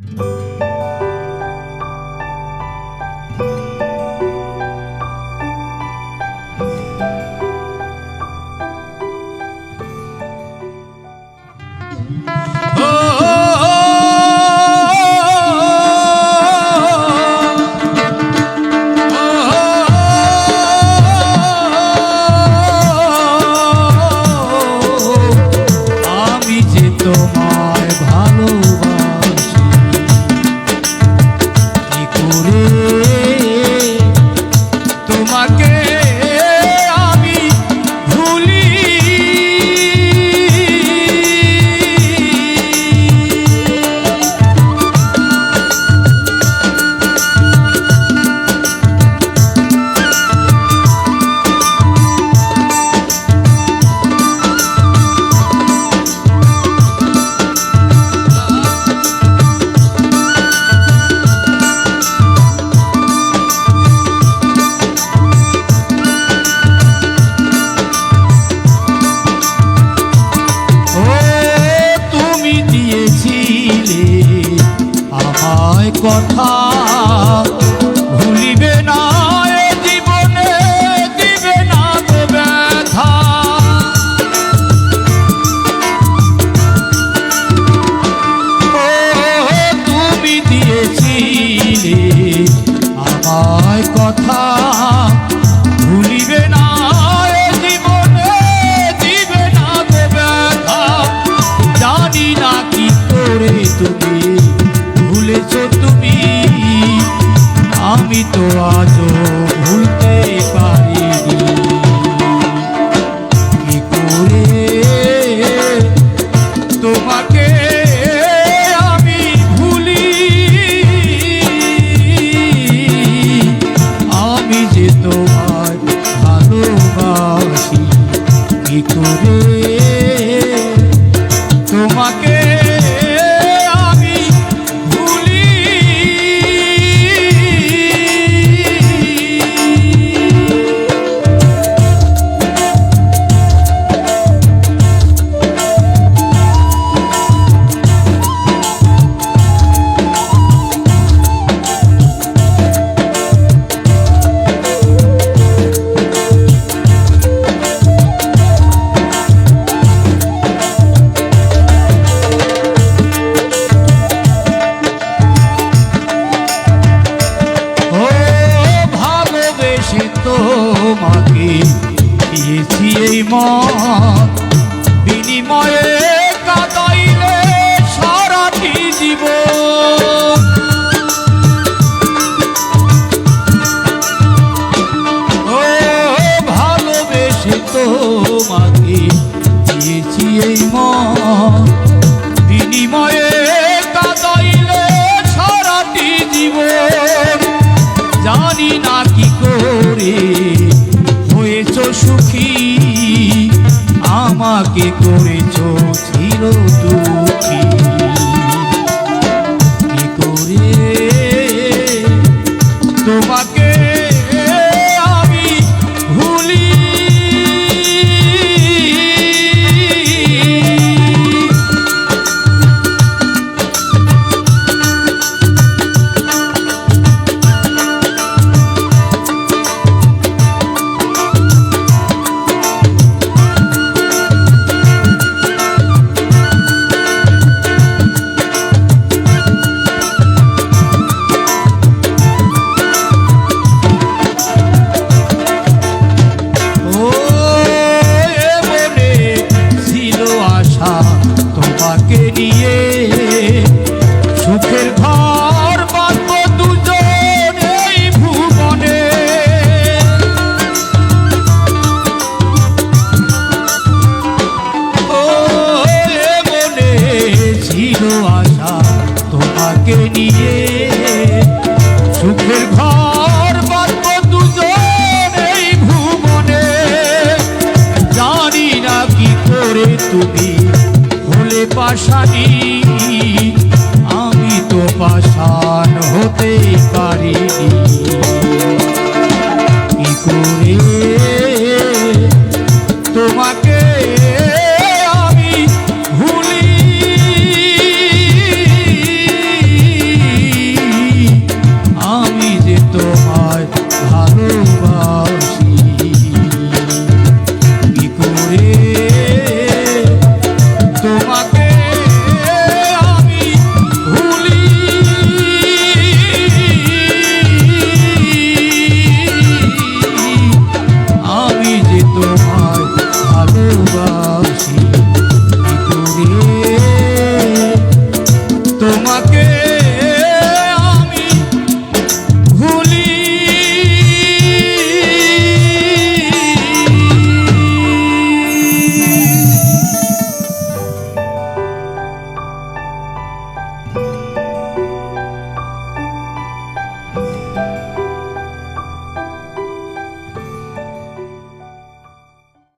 Música জানি না কি করে। হয়েছ সুখী আমাকে করেছ চির তুমি তোকে নিয়ে। সুখের ঘর বাঁধব দুজন এই ভুবনে। জানি না কি করে তুমি হলে পাশানি। আমি তো পাশান হতেই পারিনি।